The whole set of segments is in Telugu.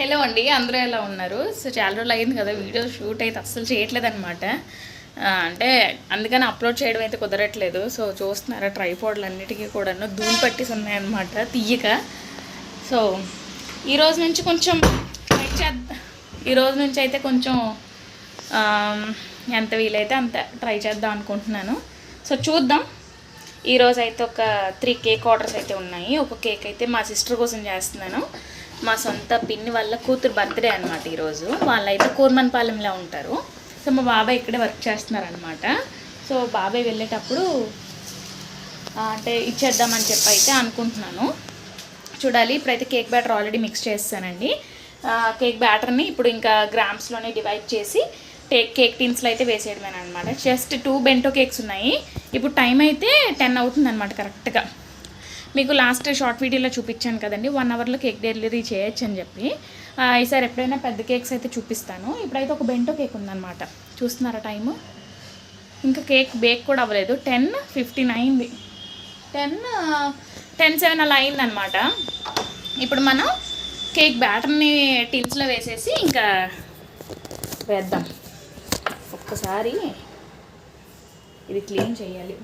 హలో అండి అందరూ ఎలా ఉన్నారు? సో చాలా రోజులు అయింది కదా వీడియో షూట్ అయితే అస్సలు చేయట్లేదు అనమాట అంటే అందుకని అప్లోడ్ చేయడం అయితే కుదరట్లేదు. సో చూస్తున్నారా ట్రైపోర్డ్లు అన్నిటికీ కూడాను ధూళి పట్టేసి ఉన్నాయన్నమాట తీయక సో ఈ రోజు నుంచి కొంచెం ట్రై చేద్దాం ఈ రోజు నుంచి అయితే కొంచెం ఎంత వీలైతే అంత ట్రై చేద్దాం అనుకుంటున్నాను. సో చూద్దాం. ఈరోజు అయితే ఒక త్రీ కేక్ ఆర్డర్స్ అయితే ఉన్నాయి. ఒక కేక్ అయితే మా సిస్టర్ కోసం చేస్తున్నాను. మా సొంత పిన్ని వాళ్ళ కూతురు బర్త్డే అనమాట ఈరోజు. వాళ్ళైతే కూర్మన్పాలెంలో ఉంటారు. సో మా బాబాయ్ ఇక్కడే వర్క్ చేస్తున్నారనమాట సో బాబాయ్ వెళ్ళేటప్పుడు అంటే ఇచ్చేద్దామని చెప్పి అయితే అనుకుంటున్నాను. చూడాలి ఇప్పుడైతే కేక్ బ్యాటర్ ఆల్రెడీ మిక్స్ చేస్తానండి. కేక్ బ్యాటర్ని ఇప్పుడు ఇంకా గ్రామ్స్లోనే డివైడ్ చేసి టేక్ కేక్ టీన్స్లో అయితే వేసేయడమే అనమాట జస్ట్ టూ బెంటో కేక్స్ ఉన్నాయి. ఇప్పుడు టైం అయితే టెన్ అవుతుంది అనమాట కరెక్ట్గా. మీకు లాస్ట్ షార్ట్ వీడియోలో చూపించాను కదండి. వన్ అవర్లో కేక్ డెలివరీ చేయొచ్చు అని చెప్పి. ఈసారి ఎప్పుడైనా పెద్ద కేక్స్ అయితే చూపిస్తాను. ఇప్పుడైతే ఒక బెంటో కేక్ ఉందన్నమాట. చూస్తున్నారా టైము ఇంకా కేక్ బేక్ కూడా అవ్వలేదు. టెన్ ఫిఫ్టీన్ అయింది టెన్ టెన్ సెవెన్ అలా అయిందనమాట ఇప్పుడు మనం కేక్ బ్యాటర్ని టిన్స్లో వేసేసి ఇంకా వేద్దాం. ఒక్కసారి ఇది క్లీన్ చేయాలి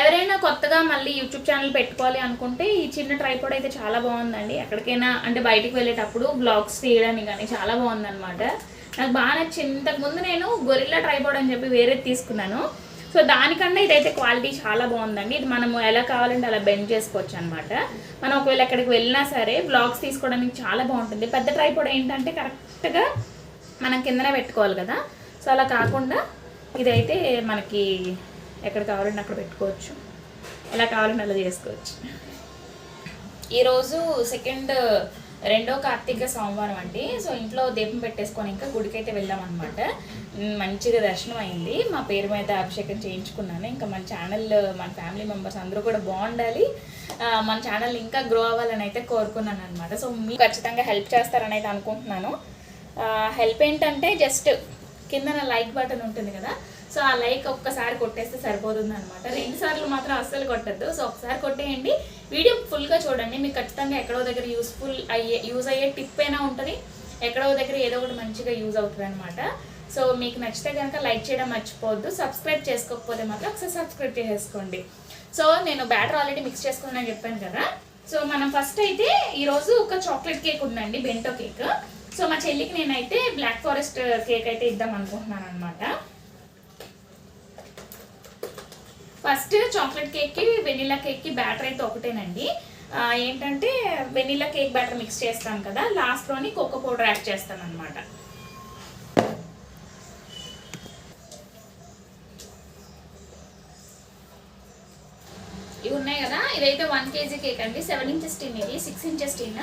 ఎవరైనా కొత్తగా మళ్ళీ యూట్యూబ్ ఛానల్ పెట్టుకోవాలి అనుకుంటే ఈ చిన్న ట్రైపాడ్ అయితే చాలా బాగుందండి. ఎక్కడికైనా అంటే బయటికి వెళ్ళేటప్పుడు బ్లాగ్స్ తీయడానికి కానీ చాలా బాగుందన్నమాట. నాకు బాగా నచ్చింది. ఇంతకుముందు నేను గొరిల్లా ట్రైపాడ్ అని చెప్పి వేరేది తీసుకున్నాను. సో దానికన్నా ఇదైతే క్వాలిటీ చాలా బాగుందండి. ఇది మనము ఎలా కావాలంటే అలా బెండ్ చేసుకోవచ్చు అనమాట మనం ఒకవేళ ఎక్కడికి వెళ్ళినా సరే బ్లాగ్స్ తీసుకోవడానికి చాలా బాగుంటుంది. పెద్ద ట్రైపాడ్ ఏంటంటే కరెక్ట్గా మనం కిందనే పెట్టుకోవాలి కదా. సో అలా కాకుండా ఇదైతే మనకి ఎక్కడ కావాలంటే అక్కడ పెట్టుకోవచ్చు. ఎలా కావాలంటే అలా చేసుకోవచ్చు. ఈరోజు సెకండ్ రెండో కార్తీక సోమవారం అండి. సో ఇంట్లో దీపం పెట్టేసుకొని ఇంకా గుడికి అయితే అనమాట మంచిగా దర్శనం అయింది. మా పేరు మీద అభిషేకం చేయించుకున్నాను. ఇంకా మన ఛానల్ మన ఫ్యామిలీ మెంబర్స్ అందరూ కూడా బాగుండాలి. మన ఛానల్ ఇంకా గ్రో అవ్వాలని అయితే కోరుకున్నాను అనమాట సో మీకు ఖచ్చితంగా హెల్ప్ చేస్తారని అయితే అనుకుంటున్నాను హెల్ప్ ఏంటంటే జస్ట్ కింద నా లైక్ బటన్ ఉంటుంది కదా సో ఆ లైక్ ఒక్కసారి కొట్టేస్తే సరిపోతుంది అనమాట రెండు సార్లు మాత్రం అస్సలు కొట్టద్దు. సో ఒకసారి కొట్టేయండి. వీడియో ఫుల్గా చూడండి. మీకు ఖచ్చితంగా ఎక్కడో దగ్గర యూస్ఫుల్ అయ్యే యూజ్ అయ్యే టిప్ అయినా ఉంటుంది. ఎక్కడో దగ్గర ఏదో ఒకటి మంచిగా యూజ్ అవుతుంది అనమాట సో మీకు నచ్చితే కనుక లైక్ చేయడం మర్చిపోవద్దు. సబ్స్క్రైబ్ చేసుకోకపోతే మాత్రం ఒకసారి సబ్స్క్రైబ్ చేసేసుకోండి. సో నేను బ్యాటర్ ఆల్రెడీ మిక్స్ చేసుకున్నాను చెప్పాను కదా. సో మనం ఫస్ట్ అయితే ఈరోజు ఒక చాక్లెట్ కేక్ ఉందండి బెంటో కేక్ సో మా చెల్లికి నేనైతే బ్లాక్ ఫారెస్ట్ కేక్ అయితే ఇద్దాం అనుకుంటున్నాను అనమాట ఫస్ట్ చాక్లెట్ కేక్కి వెనిలా కేక్కి బ్యాటర్ అయితే ఒకటేనండి. ఏంటంటే వెనిలా కేక్ బ్యాటర్ మిక్స్ చేస్తాం కదా లాస్ట్లోని కోకో పౌడర్ యాడ్ చేస్తాను అనమాట ఇవి ఉన్నాయి కదా ఇదైతే వన్ కేజీ కేక్ అండి. సెవెన్ ఇంచెస్ టిన్ ఇది six inches tin.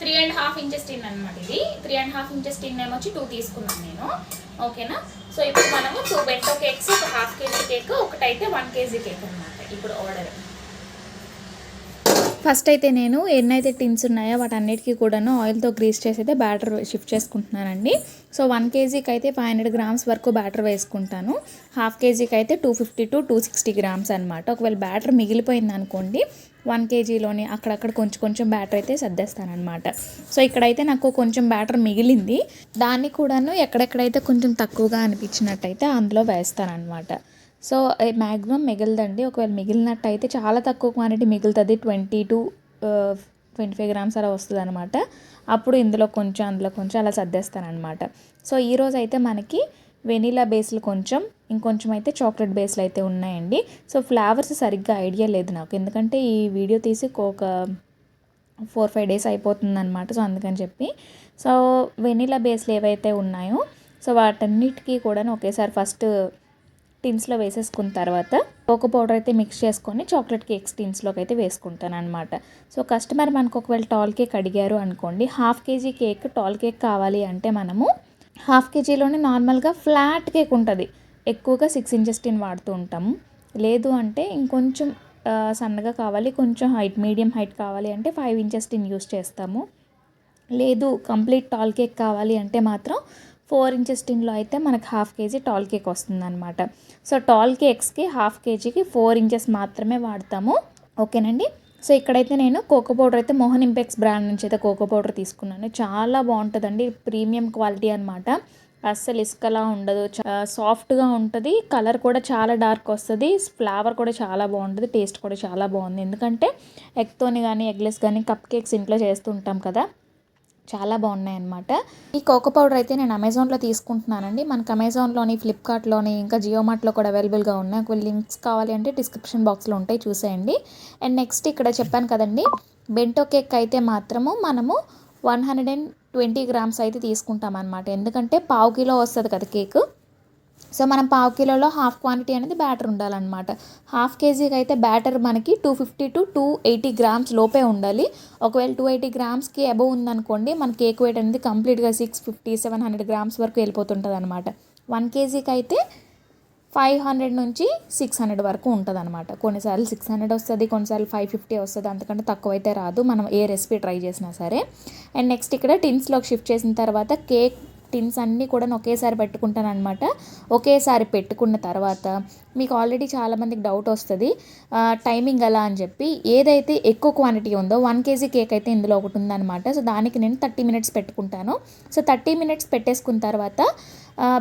Three and half inches tin అనమాట ఇది. Three and half inches tin ఏమో వచ్చి టూ తీసుకున్నాను నేను. ఓకేనా? సో ఇప్పుడు మనం టూ బెట్టో కేక్స్ ఒక half KG cake one KG cake అనమాట ఇప్పుడు ఆర్డర్ ఫస్ట్ అయితే నేను ఎన్నైతే టిన్స్ ఉన్నాయో వాటన్నిటికీ కూడాను ఆయిల్తో గ్రీస్ చేసి అయితే బ్యాటర్ షిఫ్ట్ చేసుకుంటున్నానండి. సో వన్ కేజీకి అయితే ఫైవ్ హండ్రెడ్ గ్రామ్స్ వరకు బ్యాటర్ వేసుకుంటాను. హాఫ్ కేజీకి అయితే two fifty to two sixty grams అనమాట ఒకవేళ బ్యాటర్ మిగిలిపోయింది అనుకోండి వన్ కేజీలోని అక్కడక్కడ కొంచెం కొంచెం బ్యాటర్ అయితే సర్దేస్తానమాట సో ఇక్కడైతే నాకు కొంచెం బ్యాటర్ మిగిలింది. దాన్ని కూడాను ఎక్కడెక్కడైతే కొంచెం తక్కువగా అనిపించినట్టయితే అందులో వేస్తానన్నమాట. So maximum మిగిలిదండి. ఒకవేళ మిగిలినట్టయితే చాలా తక్కువ క్వాంటిటీ మిగులుతుంది. Twenty to twenty five grams అలా వస్తుంది అనమాట అప్పుడు ఇందులో కొంచెం అందులో కొంచెం అలా సర్దేస్తాను అనమాట సో ఈరోజు అయితే మనకి వెనీలా బేస్లు కొంచెం ఇంకొంచెం అయితే చాక్లెట్ బేస్లు అయితే ఉన్నాయండి. సో ఫ్లేవర్స్ సరిగ్గా ఐడియా లేదు నాకు. ఎందుకంటే ఈ వీడియో తీసి ఒక ఫోర్ ఫైవ్ డేస్ అయిపోతుంది అనమాట సో అందుకని చెప్పి. సో వెనీలా బేస్లు ఏవైతే ఉన్నాయో సో వాటన్నిటికీ కూడా ఒకేసారి ఫస్ట్ టిన్స్లో వేసేసుకున్న తర్వాత కోకో పౌడర్ అయితే మిక్స్ చేసుకొని చాక్లెట్ కేక్స్ టిన్స్లోకి అయితే వేసుకుంటాను అనమాట సో కస్టమర్ మనకు ఒకవేళ టాల్ కేక్ అడిగారు అనుకోండి half KG cake tall cake కావాలి అంటే మనము హాఫ్ కేజీలోనే నార్మల్గా ఫ్లాట్ కేక్ ఉంటుంది. ఎక్కువగా సిక్స్ ఇంచెస్ టిన్ వాడుతూ ఉంటాము. లేదు అంటే ఇంకొంచెం సన్నగా కావాలి కొంచెం హైట్ మీడియం హైట్ కావాలి అంటే ఫైవ్ ఇంచెస్ టిన్ యూస్ చేస్తాము. లేదు కంప్లీట్ టాల్ కేక్ కావాలి అంటే మాత్రం ఫోర్ ఇంచెస్ టిన్లో అయితే మనకు హాఫ్ కేజీ టాల్ కేక్ వస్తుందన్నమాట. సో టాల్ కేక్స్కి హాఫ్ కేజీకి ఫోర్ ఇంచెస్ మాత్రమే వాడతాము. ఓకేనండి? సో ఇక్కడైతే నేను కోకో పౌడర్ అయితే మోహన్ ఇంపెక్స్ బ్రాండ్ నుంచి అయితే కోకో పౌడర్ తీసుకున్నాను. చాలా బాగుంటుందండి. ప్రీమియం క్వాలిటీ అనమాట అస్సలు ఇసుకలా ఉండదు. సాఫ్ట్గా ఉంటుంది. కలర్ కూడా చాలా డార్క్ వస్తుంది. ఫ్లేవర్ కూడా చాలా బాగుంటుంది. టేస్ట్ కూడా చాలా బాగుంది. ఎందుకంటే ఎగ్తోని కానీ ఎగ్లెస్ కానీ కప్ కేక్స్ ఇంట్లో చేస్తూ ఉంటాం కదా. చాలా బాగున్నాయి అనమాట ఈ కోకో పౌడర్ అయితే నేను అమెజాన్లో తీసుకుంటున్నానండి. మనకు అమెజాన్లోని ఫ్లిప్కార్ట్లోని ఇంకా జియో మార్ట్లో కూడా అవైలబుల్గా ఉన్నాయి ఒకవేళ లింక్స్ కావాలి అంటే డిస్క్రిప్షన్ బాక్స్లో ఉంటాయి చూసేయండి. అండ్ నెక్స్ట్ ఇక్కడ చెప్పాను కదండి బెంటో కేక్ అయితే మాత్రము మనము one hundred and twenty grams అయితే తీసుకుంటాం అనమాట ఎందుకంటే పావు కిలో వస్తుంది కదా కేక్. సో మనం పావు కిలోలో హాఫ్ క్వాంటిటీ అనేది బ్యాటర్ ఉండాలన్నమాట. హాఫ్ కేజీకి అయితే బ్యాటర్ మనకి two fifty to two eighty grams లోపే ఉండాలి. ఒకవేళ టూ ఎయిటీ గ్రామ్స్కి అబవ్ ఉందనుకోండి మన కేక్ వెయిట్ అనేది కంప్లీట్గా six fifty seven hundred grams వరకు వెళ్ళిపోతుంటుంది అనమాట వన్ కేజీకి అయితే ఫైవ్ హండ్రెడ్ నుంచి సిక్స్ హండ్రెడ్ వరకు ఉంటుంది అనమాట కొన్నిసార్లు సిక్స్ హండ్రెడ్ వస్తుంది కొన్నిసార్లు ఫైవ్ ఫిఫ్టీ వస్తుంది అంతకంటే తక్కువ అయితే రాదు. మనం ఏ రెసిపీ ట్రై చేసినా సరే. అండ్ నెక్స్ట్ ఇక్కడ టిన్స్లోకి షిఫ్ట్ చేసిన తర్వాత కేక్ టిన్స్ అన్నీ కూడా ఒకేసారి పెట్టుకుంటాను అనమాట ఒకేసారి పెట్టుకున్న తర్వాత మీకు ఆల్రెడీ చాలామందికి డౌట్ వస్తుంది టైమింగ్ ఎలా అని చెప్పి. ఏదైతే ఎక్కువ క్వాంటిటీ ఉందో వన్ కేజీ కేక్ అయితే ఇందులో ఒకటి ఉందన్నమాట. సో దానికి నేను థర్టీ మినిట్స్ పెట్టుకుంటాను. సో థర్టీ మినిట్స్ పెట్టేసుకున్న తర్వాత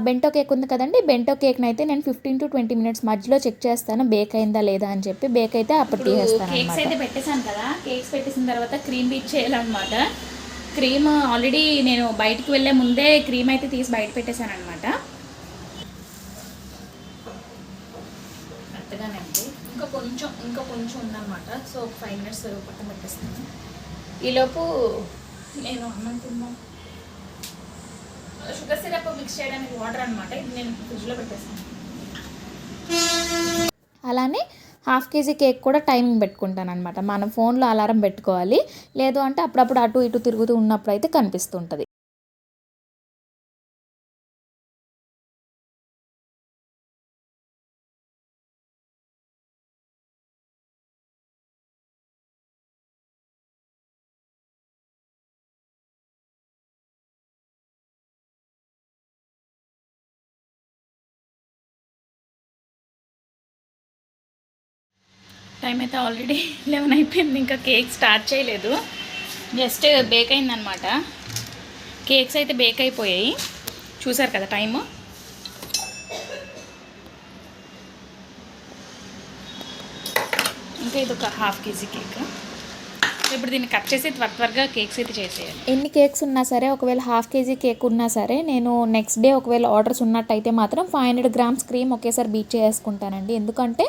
బెంటో కేక్ ఉంది కదండి బెంటో కేక్ని అయితే నేను ఫిఫ్టీన్ టు ట్వంటీ మినిట్స్ మధ్యలో చెక్ చేస్తాను బేక్ అయిందా లేదా అని చెప్పి. బేక్ అయితే అప్పుడు తీసేస్తాను కేక్స్ అయితే పెట్టేశాను కదా కేక్స్ పెట్టేసిన తర్వాత క్రీమ్ బీట్ చేయాలన్నమాట. క్రీమ్ ఆల్రెడీ నేను బయటికి వెళ్ళే ముందే క్రీమ్ అయితే తీసి బయట పెట్టేశాను అనమాట ఇంకా కొంచెం ఇంకా కొంచెం ఉందన్నమాట. సో ఒక ఫైవ్ మినిట్స్ పక్కన పెట్టేస్తాను. ఈలోపు నేను అన్నం తిన్నాను. షుగర్ సిరప్ మిక్స్ చేయడానికి వాటర్ అనమాట ఇది నేను ఫ్రిడ్జ్లో పెట్టేస్తాను. అలానే హాఫ్ కేజీ కేక్ కూడా టైమింగ్ పెట్టుకుంటాను అనమాట మనం ఫోన్లో అలారం పెట్టుకోవాలి. లేదు అంటే అప్పుడప్పుడు అటు ఇటు తిరుగుతూ ఉన్నప్పుడు అయితే కనిపిస్తుంటుంది. టైం అయితే ఆల్రెడీ లెవెన్ అయిపోయింది. ఇంకా కేక్ స్టార్ట్ చేయలేదు. జస్ట్ బేక్ అయిందనమాట కేక్స్ అయితే బేక్ అయిపోయాయి. చూసారు కదా టైము? ఇంకా ఇది ఒక హాఫ్ కేజీ కేక్. ఇప్పుడు దీన్ని కట్ చేసి త్వర త్వరగా కేక్స్ అయితే చేసేయాలి. ఎన్ని కేక్స్ ఉన్నా సరే ఒకవేళ హాఫ్ కేజీ కేక్ ఉన్నా సరే నేను నెక్స్ట్ డే ఒకవేళ ఆర్డర్స్ ఉన్నట్టయితే మాత్రం ఫైవ్ హండ్రెడ్ గ్రామ్స్ క్రీమ్ ఒకేసారి బీట్ చేసుకుంటానండి. ఎందుకంటే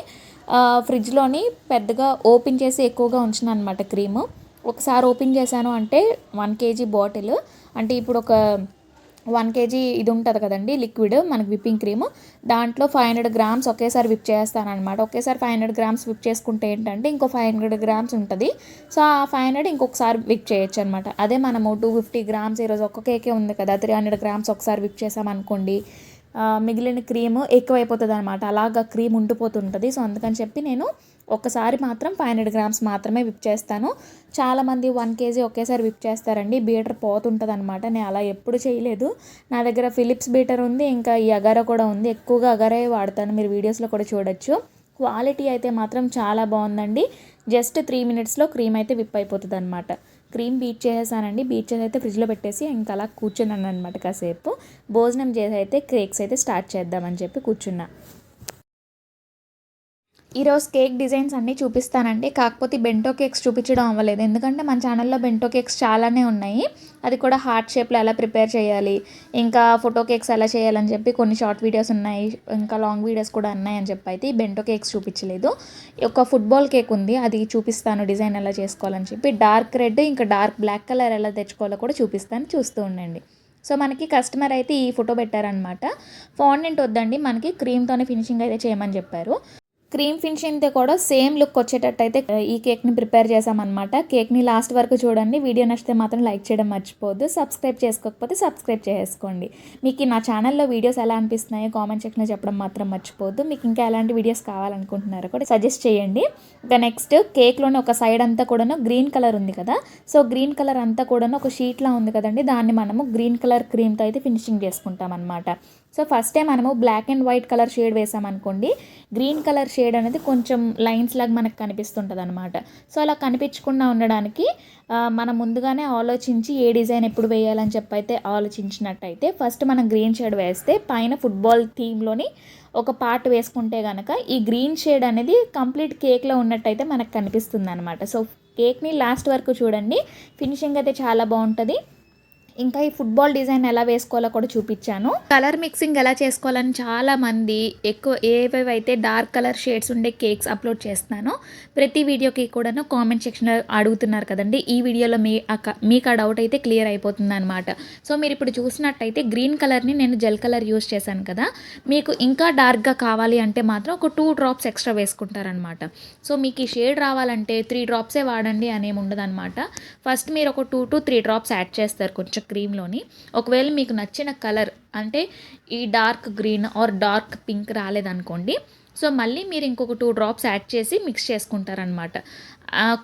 ఫ్రిడ్జ్లోని పెద్దగా ఓపెన్ చేసి ఎక్కువగా ఉంచిన అనమాట క్రీము. ఒకసారి ఓపెన్ చేశాను అంటే వన్ కేజీ బాటిల్. అంటే ఇప్పుడు ఒక వన్ కేజీ ఇది ఉంటుంది కదండి లిక్విడ్ మనకి విప్పింగ్ క్రీమ్. దాంట్లో ఫైవ్ హండ్రెడ్ గ్రామ్స్ ఒకేసారి విప్ చేస్తాను అనమాట ఒకేసారి ఫైవ్ హండ్రెడ్ గ్రామ్స్ విప్ చేసుకుంటే ఏంటంటే ఇంకో ఫైవ్ హండ్రెడ్ గ్రామ్స్ ఉంటుంది. సో ఆ ఫైవ్ హండ్రెడ్ ఇంకొకసారి విప్ చేయొచ్చు అనమాట అదే మనము టూ ఫిఫ్టీ గ్రామ్స్ ఈరోజు ఒక్క కేకే ఉంది కదా త్రీ హండ్రెడ్ గ్రామ్స్ ఒకసారి విప్ చేసామనుకోండి మిగిలిన క్రీమ్ ఎక్కువైపోతుంది అనమాట అలాగా క్రీమ్ ఉండిపోతుంటుంది. సో అందుకని చెప్పి నేను ఒకసారి మాత్రం ఫైవ్ హండ్రెడ్ గ్రామ్స్ మాత్రమే విప్ చేస్తాను. చాలామంది వన్ కేజీ ఒకేసారి విప్ చేస్తారండి. బీటర్ పోతుంటుంది అనమాట నేను అలా ఎప్పుడు చేయలేదు. నా దగ్గర ఫిలిప్స్ బీటర్ ఉంది ఇంకా ఈ అగారా కూడా ఉంది. ఎక్కువగా అగారే వాడతాను. మీరు వీడియోస్లో కూడా చూడొచ్చు. క్వాలిటీ అయితే మాత్రం చాలా బాగుందండి. జస్ట్ త్రీ మినిట్స్లో క్రీమ్ అయితే విప్ అయిపోతుంది అనమాట క్రీమ్ బీట్ చేసేసానండి. బీట్ చేసి అయితే ఫ్రిడ్జ్లో పెట్టేసి ఇంకా అలా కూర్చున్నాను అనమాట కాసేపు. భోజనం చేసి అయితే కేక్స్ అయితే స్టార్ట్ చేద్దామని చెప్పి కూర్చున్నా. ఈరోజు కేక్ డిజైన్స్ అన్నీ చూపిస్తానండి. కాకపోతే బెంటో కేక్స్ చూపించడం అవ్వలేదు. ఎందుకంటే మన ఛానల్లో బెంటో కేక్స్ చాలానే ఉన్నాయి. అది కూడా హార్ట్ షేప్లో ఎలా ప్రిపేర్ చేయాలి ఇంకా ఫోటో కేక్స్ ఎలా చేయాలని చెప్పి కొన్ని షార్ట్ వీడియోస్ ఉన్నాయి ఇంకా లాంగ్ వీడియోస్ కూడా ఉన్నాయని చెప్పి అయితే ఈ బెంటో కేక్స్ చూపించలేదు. ఒక ఫుట్బాల్ కేక్ ఉంది అది చూపిస్తాను డిజైన్ ఎలా చేసుకోవాలని చెప్పి. డార్క్ రెడ్ ఇంకా డార్క్ బ్లాక్ కలర్ ఎలా తెచ్చుకోవాలో కూడా చూపిస్తాను చూస్తూ ఉండండి. సో మనకి కస్టమర్ అయితే ఈ ఫోటో పెట్టారనమాట ఫాండెంట్ వద్దండి మనకి క్రీమ్తోనే ఫినిషింగ్ అయితే చేయమని చెప్పారు. క్రీమ్ ఫినిషింగ్తో కూడా సేమ్ లుక్ వచ్చేటట్టు అయితే ఈ కేక్ని ప్రిపేర్ చేసామన్నమాట. కేక్ని లాస్ట్ వరకు చూడండి. వీడియో నచ్చితే మాత్రం లైక్ చేయడం మర్చిపోవద్దు. సబ్స్క్రైబ్ చేసుకోకపోతే సబ్స్క్రైబ్ చేసుకోండి మీకు నా ఛానల్లో వీడియోస్ ఎలా అనిపిస్తున్నాయో కామెంట్ సెక్షన్లో చెప్పడం మాత్రం మర్చిపోవద్దు. మీకు ఇంకా ఎలాంటి వీడియోస్ కావాలనుకుంటున్నారో కూడా సజెస్ట్ చేయండి. ఇంకా నెక్స్ట్ కేక్లోనే ఒక సైడ్ అంతా కూడాను గ్రీన్ కలర్ ఉంది కదా. సో గ్రీన్ కలర్ అంతా కూడాను ఒక షీట్లా ఉంది కదండి. దాన్ని మనము గ్రీన్ కలర్ క్రీమ్తో అయితే ఫినిషింగ్ చేసుకుంటాం అనమాట సో ఫస్ట్ టైం మనము black and white colour shade వేసామనుకోండి గ్రీన్ కలర్ షేడ్ అనేది కొంచెం లైన్స్ లాగా మనకు కనిపిస్తుంటుంది అనమాట సో అలా కనిపించకుండా ఉండడానికి మనం ముందుగానే ఆలోచించి ఏ డిజైన్ ఎప్పుడు వేయాలని చెప్పి అయితే ఆలోచించినట్టయితే ఫస్ట్ మనం గ్రీన్ షేడ్ వేస్తే పైన ఫుట్బాల్ థీమ్లోని ఒక పార్ట్ వేసుకుంటే కనుక ఈ గ్రీన్ షేడ్ అనేది కంప్లీట్ కేక్లో ఉన్నట్టయితే మనకు కనిపిస్తుంది అనమాట సో కేక్ని లాస్ట్ వరకు చూడండి. ఫినిషింగ్ అయితే చాలా బాగుంటుంది. ఇంకా ఈ ఫుట్బాల్ డిజైన్ ఎలా వేసుకోవాలో కూడా చూపించాను. కలర్ మిక్సింగ్ ఎలా చేసుకోవాలని చాలా మంది ఎక్కువ ఏవేవైతే డార్క్ కలర్ షేడ్స్ ఉండే కేక్స్ అప్లోడ్ చేస్తున్నానో ప్రతి వీడియోకి కూడాను కామెంట్ సెక్షన్లో అడుగుతున్నారు కదండి. ఈ వీడియోలో మీ మీకు ఆ డౌట్ అయితే క్లియర్ అయిపోతుంది అనమాట సో మీరు ఇప్పుడు చూసినట్టయితే గ్రీన్ కలర్ని నేను జెల్ కలర్ యూస్ చేశాను కదా. మీకు ఇంకా డార్క్గా కావాలి అంటే మాత్రం ఒక టూ డ్రాప్స్ ఎక్స్ట్రా వేసుకుంటారనమాట సో మీకు ఈ షేడ్ రావాలంటే త్రీ డ్రాప్సే వాడండి అనేమి ఉండదన్నమాట. ఫస్ట్ మీరు ఒక two to three drops add చేస్తారు కొంచెం. క్రీమ్లోని. ఒకవేళ మీకు నచ్చిన కలర్ అంటే ఈ dark green or dark pink రాలేదనుకోండి. సో మళ్ళీ మీరు ఇంకొక టూ డ్రాప్స్ యాడ్ చేసి మిక్స్ చేసుకుంటారనమాట.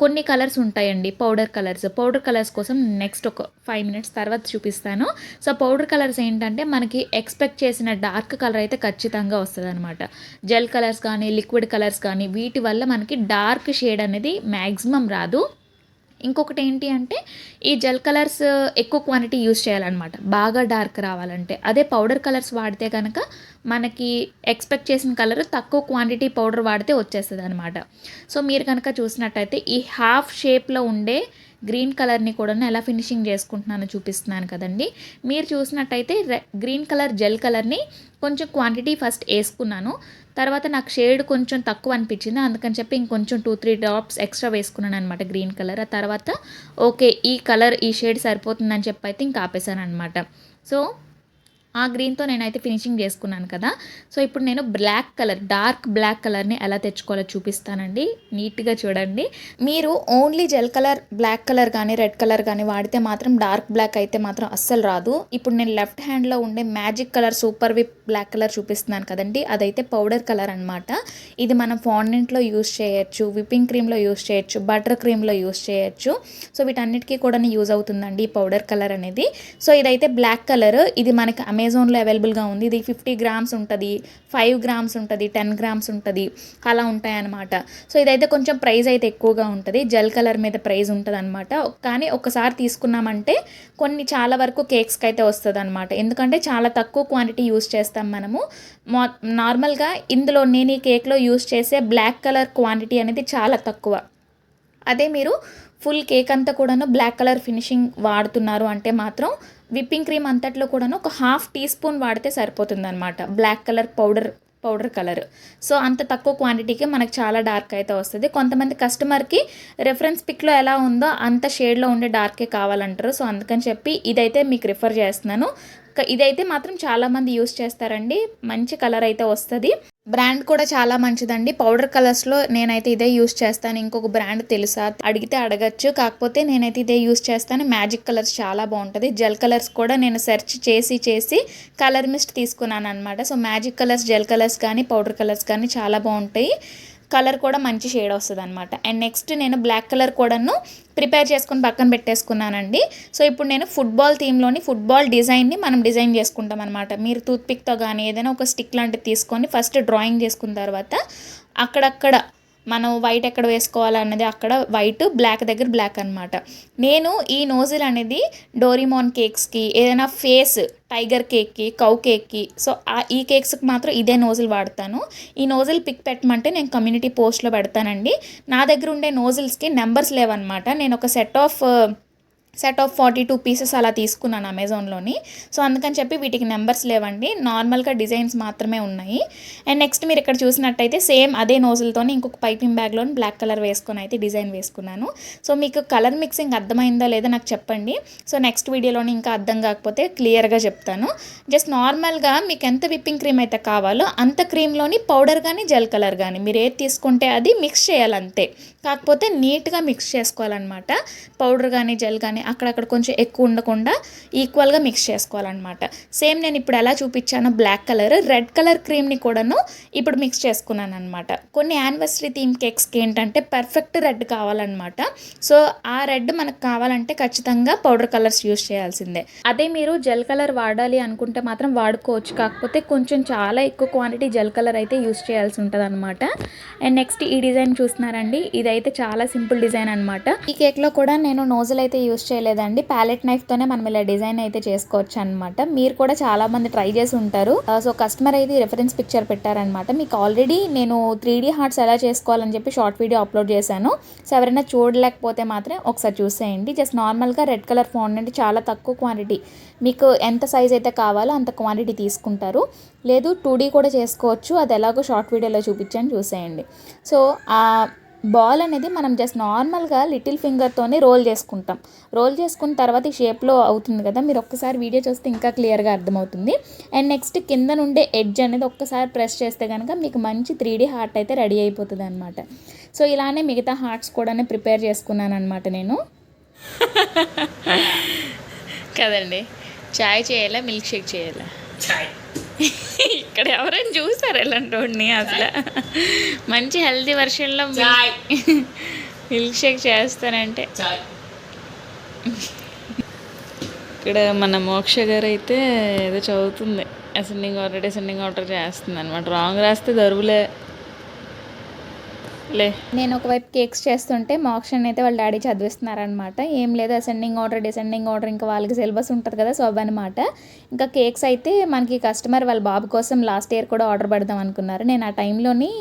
కొన్ని కలర్స్ ఉంటాయండి. Powder colours. పౌడర్ కలర్స్ కోసం నెక్స్ట్ ఒక ఫైవ్ మినిట్స్ తర్వాత చూపిస్తాను. సో పౌడర్ కలర్స్ ఏంటంటే మనకి ఎక్స్పెక్ట్ చేసిన డార్క్ కలర్ అయితే ఖచ్చితంగా వస్తుంది అనమాట జెల్ కలర్స్ కానీ లిక్విడ్ కలర్స్ కానీ వీటి వల్ల మనకి డార్క్ షేడ్ అనేది మ్యాక్సిమం రాదు. ఇంకొకటి ఏంటి అంటే ఈ జెల్ కలర్స్ uh, ఎక్కువ క్వాంటిటీ యూస్ చేయాలన్నమాట. బాగా డార్క్ రావాలంటే. అదే పౌడర్ కలర్స్ వాడితే కనుక మనకి ఎక్స్పెక్ట్ చేసిన కలర్ తక్కువ క్వాంటిటీ పౌడర్ వాడితే వచ్చేస్తుంది అనమాట సో మీరు కనుక చూసినట్టయితే ఈ హాఫ్ షేప్లో ఉండే గ్రీన్ కలర్ని కూడా ఎలా ఫినిషింగ్ చేసుకుంటున్నానో చూపిస్తున్నాను కదండి. మీరు చూసినట్టయితే రె- గ్రీన్ కలర్ జెల్ కలర్ని కొంచెం క్వాంటిటీ ఫస్ట్ వేసుకున్నాను. తర్వాత నాకు షేడ్ కొంచెం తక్కువ అనిపించింది. అందుకని చెప్పి ఇంకొంచెం టూ త్రీ డ్రాప్స్ ఎక్స్ట్రా వేసుకున్నాను అనమాట గ్రీన్ కలర్. ఆ తర్వాత ఓకే ఈ కలర్ ఈ షేడ్ సరిపోతుందని చెప్పి అయితే ఇంకా ఆపేశాను అనమాట సో ఆ గ్రీన్తో నేనైతే ఫినిషింగ్ చేసుకున్నాను కదా. సో ఇప్పుడు నేను బ్లాక్ కలర్ డార్క్ బ్లాక్ కలర్ని ఎలా తెచ్చుకోవాలో చూపిస్తానండి. నీట్గా చూడండి. మీరు only gel colour black colour కానీ రెడ్ కలర్ కానీ వాడితే మాత్రం డార్క్ బ్లాక్ అయితే మాత్రం అస్సలు రాదు. ఇప్పుడు నేను లెఫ్ట్ హ్యాండ్లో ఉండే magic colour super whip black colour చూపిస్తున్నాను కదండి. అదైతే పౌడర్ కలర్ అనమాట ఇది మనం ఫాండెంట్లో యూస్ చేయొచ్చు విప్పింగ్ క్రీమ్లో యూస్ చేయొచ్చు బటర్ క్రీమ్లో యూస్ చేయొచ్చు. సో వీటన్నిటికీ కూడా యూజ్ అవుతుందండి ఈ పౌడర్ కలర్ అనేది. సో ఇదైతే బ్లాక్ కలర్. ఇది మనకి అమెజాన్లో అవైలబుల్గా ఉంది. ఇది ఫిఫ్టీ గ్రామ్స్ ఉంటుంది ఫైవ్ గ్రామ్స్ ఉంటుంది టెన్ గ్రామ్స్ ఉంటుంది అలా ఉంటాయన్నమాట. సో ఇదైతే కొంచెం ప్రైస్ అయితే ఎక్కువగా ఉంటుంది. జెల్ కలర్ మీద ప్రైస్ ఉంటుంది అనమాట కానీ ఒకసారి తీసుకున్నామంటే కొన్ని చాలా వరకు కేక్స్కి అయితే వస్తుంది అనమాట ఎందుకంటే చాలా తక్కువ క్వాంటిటీ యూస్ చేస్తాం మనము. నార్మల్గా ఇందులో నేను ఈ కేక్లో యూస్ చేసే బ్లాక్ కలర్ క్వాంటిటీ అనేది చాలా తక్కువ. అదే మీరు ఫుల్ కేక్ అంతా కూడాను బ్లాక్ కలర్ ఫినిషింగ్ వాడుతున్నారు అంటే మాత్రం విప్పింగ్ క్రీమ్ అంతట్లో కూడాను ఒక హాఫ్ టీ స్పూన్ వాడితే సరిపోతుందన్నమాట. Black colour powder powder colour so అంత తక్కువ క్వాంటిటీకి మనకు చాలా డార్క్ అయితే వస్తుంది. కొంతమంది కస్టమర్కి రెఫరెన్స్ పిక్లో ఎలా ఉందో అంత షేడ్లో ఉండే డార్కే కావాలంటారు. సో అందుకని చెప్పి ఇదైతే మీకు రిఫర్ చేస్తున్నాను. ఇదైతే మాత్రం చాలామంది యూస్ చేస్తారండి. మంచి కలర్ అయితే వస్తుంది. బ్రాండ్ కూడా చాలా మంచిదండి. పౌడర్ కలర్స్లో నేనైతే ఇదే యూస్ చేస్తాను. ఇంకొక బ్రాండ్ తెలుసా? అడిగితే అడగచ్చు. కాకపోతే నేనైతే ఇదే యూస్ చేస్తాను. మ్యాజిక్ కలర్స్ చాలా బాగుంటుంది. జెల్ కలర్స్ కూడా నేను సెర్చ్ చేసి చేసి కలర్ మిస్ట్ తీసుకున్నాను అనమాట so magic colours gel colours కానీ పౌడర్ కలర్స్ కానీ చాలా బాగుంటాయి. కలర్ కూడా మంచి షేడ్ వస్తుంది అనమాట అండ్ నెక్స్ట్ నేను బ్లాక్ కలర్ కూడాను ప్రిపేర్ చేసుకుని పక్కన పెట్టేసుకున్నానండి. సో ఇప్పుడు నేను ఫుట్బాల్ థీమ్లోని ఫుట్బాల్ డిజైన్ని మనం డిజైన్ చేసుకుంటాం అనమాట మీరు టూత్పిక్తో కానీ ఏదైనా ఒక స్టిక్ లాంటిది తీసుకొని ఫస్ట్ డ్రాయింగ్ చేసుకున్న తర్వాత అక్కడక్కడ మనం వైట్ ఎక్కడ వేసుకోవాలన్నది అక్కడ వైట్ బ్లాక్ దగ్గర బ్లాక్ అనమాట నేను ఈ నోజిల్ అనేది డోరిమోన్ కేక్స్కి ఏదైనా ఫేస్ టైగర్ కేక్కి కౌ కేక్కి సో ఆ- ఈ కేక్స్కి మాత్రం ఇదే నోజిల్ వాడతాను. ఈ నోజిల్ పిక్ పెట్టమంటే నేను కమ్యూనిటీ పోస్ట్లో పెడతానండి. నా దగ్గర ఉండే నోజిల్స్కి నెంబర్స్ లేవన్నమాట. నేను ఒక set of set of forty two pieces అలా తీసుకున్నాను అమెజాన్లోని. సో అందుకని చెప్పి వీటికి నెంబర్స్ లేవండి. నార్మల్గా డిజైన్స్ మాత్రమే ఉన్నాయి. అండ్ నెక్స్ట్ మీరు ఇక్కడ చూసినట్టయితే సేమ్ అదే నోజులతోని ఇంకొక పైపింగ్ బ్యాగ్లోని బ్లాక్ కలర్ వేసుకొని అయితే డిజైన్ వేసుకున్నాను. సో మీకు కలర్ మిక్సింగ్ అర్థమైందో లేదో నాకు చెప్పండి. సో నెక్స్ట్ వీడియోలోని ఇంకా అర్థం కాకపోతే క్లియర్గా చెప్తాను. జస్ట్ నార్మల్గా మీకు ఎంత విప్పింగ్ క్రీమ్ అయితే కావాలో అంత క్రీమ్లోని పౌడర్ కానీ జెల్ కలర్ కానీ మీరు ఏది తీసుకుంటే అది మిక్స్ చేయాలంతే. కాకపోతే నీట్గా మిక్స్ చేసుకోవాలన్నమాట. పౌడర్ కానీ జెల్ కానీ అక్కడక్కడ కొంచెం ఎక్కువ ఉండకుండా ఈక్వల్గా మిక్స్ చేసుకోవాలన్నమాట. సేమ్ నేను ఇప్పుడు ఎలా చూపించానో బ్లాక్ కలర్ రెడ్ కలర్ క్రీమ్ని కూడాను ఇప్పుడు మిక్స్ చేసుకున్నాను అనమాట కొన్ని యానివర్సరీ థీమ్ కేక్స్కి ఏంటంటే పర్ఫెక్ట్ రెడ్ కావాలన్నమాట. సో ఆ రెడ్ మనకు కావాలంటే ఖచ్చితంగా పౌడర్ కలర్స్ యూస్ చేయాల్సిందే. అదే మీరు జెల్ కలర్ వాడాలి అనుకుంటే మాత్రం వాడుకోవచ్చు. కాకపోతే కొంచెం చాలా ఎక్కువ క్వాంటిటీ జెల్ కలర్ అయితే యూస్ చేయాల్సి ఉంటుంది అనమాట అండ్ నెక్స్ట్ ఈ డిజైన్ చూస్తున్నారండి. ఇదైతే చాలా సింపుల్ డిజైన్ అనమాట ఈ కేక్లో కూడా నేను నోజల్ అయితే యూస్ చేయలేదండి. ప్యాలెట్ నైఫ్తోనే మనం ఇలా డిజైన్ అయితే చేసుకోవచ్చు అనమాట మీరు కూడా చాలా మంది ట్రై చేసి ఉంటారు. Uh, సో కస్టమర్ అయితే రెఫరెన్స్ పిక్చర్ పెట్టారనమాట మీకు ఆల్రెడీ నేను త్రీ డీ హార్ట్స్ ఎలా చేసుకోవాలని చెప్పి షార్ట్ వీడియో అప్లోడ్ చేశాను. సో ఎవరైనా చూడలేకపోతే మాత్రం ఒకసారి చూసేయండి. జస్ట్ నార్మల్గా రెడ్ కలర్ ఫోన్ అంటే చాలా తక్కువ క్వాంటిటీ మీకు ఎంత సైజ్ అయితే కావాలో అంత క్వాంటిటీ తీసుకుంటారు. లేదు టూ డీ కూడా చేసుకోవచ్చు. అది ఎలాగో షార్ట్ వీడియోలో చూపించాను చూసేయండి. సో uh, బాల్ అనేది మనం జస్ట్ నార్మల్గా లిటిల్ ఫింగర్తోనే రోల్ చేసుకుంటాం. రోల్ చేసుకున్న తర్వాత ఈ షేప్లో అవుతుంది కదా? మీరు ఒక్కసారి వీడియో చూస్తే ఇంకా క్లియర్గా అర్థమవుతుంది. అండ్ నెక్స్ట్ కింద నుండే ఎడ్జ్ అనేది ఒక్కసారి ప్రెస్ చేస్తే కనుక మీకు మంచి త్రీ డీ హార్ట్ అయితే రెడీ అయిపోతుంది అనమాట సో ఇలానే మిగతా హార్ట్స్ కూడా ప్రిపేర్ చేసుకున్నాను అనమాట నేను. కదండి. చాయ్ చేయాలా? మిల్క్ షేక్ చేయాలా? చాయ్. ఇక్కడ ఎవరైనా చూసారు ఎలాంటి వాడిని అసలు? మంచి హెల్తీ వర్షన్లో మిల్క్ షేక్ చేస్తానంటే. ఇక్కడ మన మోక్ష గారు అయితే ఏదో చదువుతుంది. అసెండింగ్ ఆర్డర్ డిసెండింగ్ ఆర్డర్ చేస్తుంది అనమాట రాంగ్ రాస్తే దరువులే. లే. నేను ఒకవైపు కేక్స్ చేస్తుంటే మోక్షన్ అయితే వాళ్ళ డాడీ చదివిస్తున్నారనమాట ఏం లేదు అసెండింగ్ ఆర్డర్ డిసెండింగ్ ఆర్డర్ ఇంకా వాళ్ళకి సిలబస్ ఉంటుంది కదా సో అవన్నమాట ఇంకా కేక్స్ అయితే మనకి కస్టమర్ వాళ్ళ బాబు కోసం లాస్ట్ ఇయర్ కూడా ఆర్డర్ పెడదాం అనుకున్నారు. నేను ఆ టైంలోని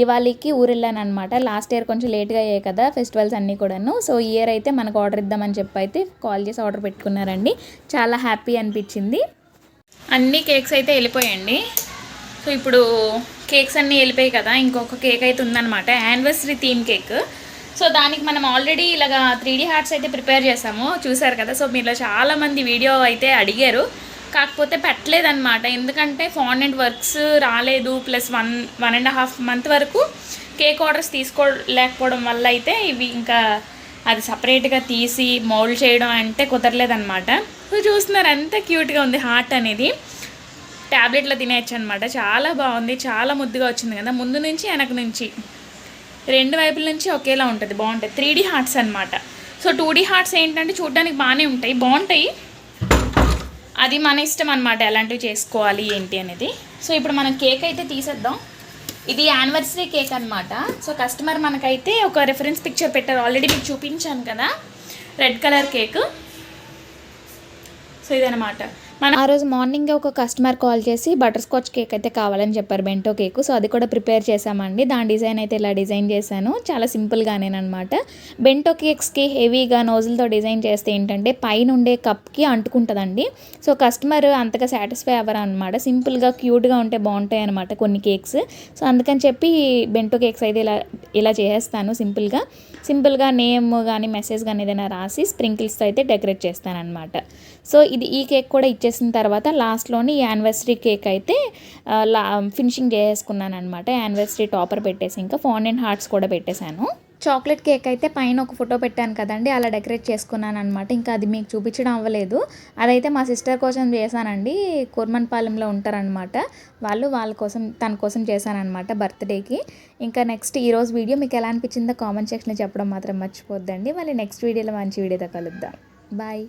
దివాళీకి ఊరు వెళ్ళాను అనమాట లాస్ట్ ఇయర్ కొంచెం లేట్గా అయ్యాయి కదా ఫెస్టివల్స్ అన్నీ కూడాను. సో ఈ ఇయర్ అయితే మనకు ఆర్డర్ ఇద్దామని చెప్పి అయితే కాల్ చేసి ఆర్డర్ పెట్టుకున్నారండి. చాలా హ్యాపీ అనిపించింది. అన్ని కేక్స్ అయితే వెళ్ళిపోయండి సో ఇప్పుడు కేక్స్ అన్నీ వెళ్ళిపోయాయి కదా ఇంకొక కేక్ అయితే ఉందన్నమాట యానివర్సరీ థీమ్ కేక్ సో దానికి మనం ఆల్రెడీ ఇలాగా త్రీ డీ హార్ట్స్ అయితే ప్రిపేర్ చేసాము చూసారు కదా సో మీలో చాలామంది వీడియో అయితే అడిగారు. కాకపోతే పెట్టలేదన్నమాట ఎందుకంటే ఫాండెంట్ వర్క్స్ రాలేదు plus one one and half month వరకు కేక్ ఆర్డర్స్ తీసుకోలేకపోవడం వల్ల అయితే ఇవి ఇంకా అది సపరేట్గా తీసి మౌల్డ్ చేయడం అంటే కుదరలేదన్నమాట. సో చూస్తున్నారు ఎంత క్యూట్గా ఉంది హార్ట్ అనేది. ట్యాబ్లెట్లో తినేయచ్చు అనమాట చాలా బాగుంది. చాలా ముద్దుగా వచ్చింది కదా. ముందు నుంచి వెనక నుంచి. రెండు వైపుల నుంచి ఒకేలా ఉంటుంది. బాగుంటుంది. త్రీ డీ హార్ట్స్ అనమాట సో టూ డీ హార్ట్స్ ఏంటంటే చూడడానికి బాగానే ఉంటాయి. బాగుంటాయి. అది మన ఇష్టం అనమాట ఎలాంటివి చేసుకోవాలి ఏంటి అనేది. సో ఇప్పుడు మనం కేక్ అయితే తీసేద్దాం. ఇది యానివర్సరీ కేక్ అనమాట సో కస్టమర్ మనకైతే ఒక రెఫరెన్స్ పిక్చర్ పెట్టారు. ఆల్రెడీ మీకు చూపించాను కదా. Red colour cake. సో ఇదనమాట మన ఆ రోజు మార్నింగ్ ఒక కస్టమర్ కాల్ చేసి బటర్ స్కాచ్ కేక్ అయితే కావాలని చెప్పారు బెంటో కేక్. సో అది కూడా ప్రిపేర్ చేసామండి దాని డిజైన్ అయితే ఇలా డిజైన్ చేశాను. చాలా సింపుల్గానేనమాట బెంటో కేక్స్కి హెవీగా నోజులతో డిజైన్ చేస్తే ఏంటంటే పైన ఉండే కప్కి అంటుకుంటుందండి. సో కస్టమర్ అంతగా సాటిస్ఫై అవ్వరు అనమాట సింపుల్గా క్యూట్గా ఉంటే బాగుంటాయి అనమాట కొన్ని కేక్స్. సో అందుకని చెప్పి బెంటో కేక్స్ అయితే ఇలా ఇలా చేసేస్తాను సింపుల్గా. సింపుల్గా నేమ్ కానీ మెసేజ్ కానీ ఏదైనా రాసి స్ప్రింకిల్స్తో అయితే డెకరేట్ చేస్తాను అనమాట సో ఇది ఈ కేక్ కూడా ఇచ్చేసిన తర్వాత లాస్ట్లోని యానివర్సరీ కేక్ అయితే లా ఫినిషింగ్ చేసుకున్నాను అనమాట యానివర్సరీ టాపర్ పెట్టేసి ఇంకా ఫాండెంట్ హార్ట్స్ కూడా పెట్టేశాను. చాక్లెట్ కేక్ అయితే పైన ఒక ఫోటో పెట్టాను కదండి అలా డెకరేట్ చేసుకున్నాను అనమాట ఇంకా అది మీకు చూపించడం అవ్వలేదు. అదైతే మా సిస్టర్ కోసం చేశానండి. కూర్మన్పాలెంలో ఉంటారనమాట వాళ్ళు వాళ్ళ కోసం తన కోసం చేశానమాట బర్త్డేకి. ఇంకా నెక్స్ట్ ఈరోజు వీడియో మీకు ఎలా అనిపించిందో కామెంట్ సెక్షన్లో చెప్పడం మాత్రం మర్చిపోద్దండి. మళ్ళీ నెక్స్ట్ వీడియోలో మంచి వీడియోతో కలుద్దాం. బాయ్.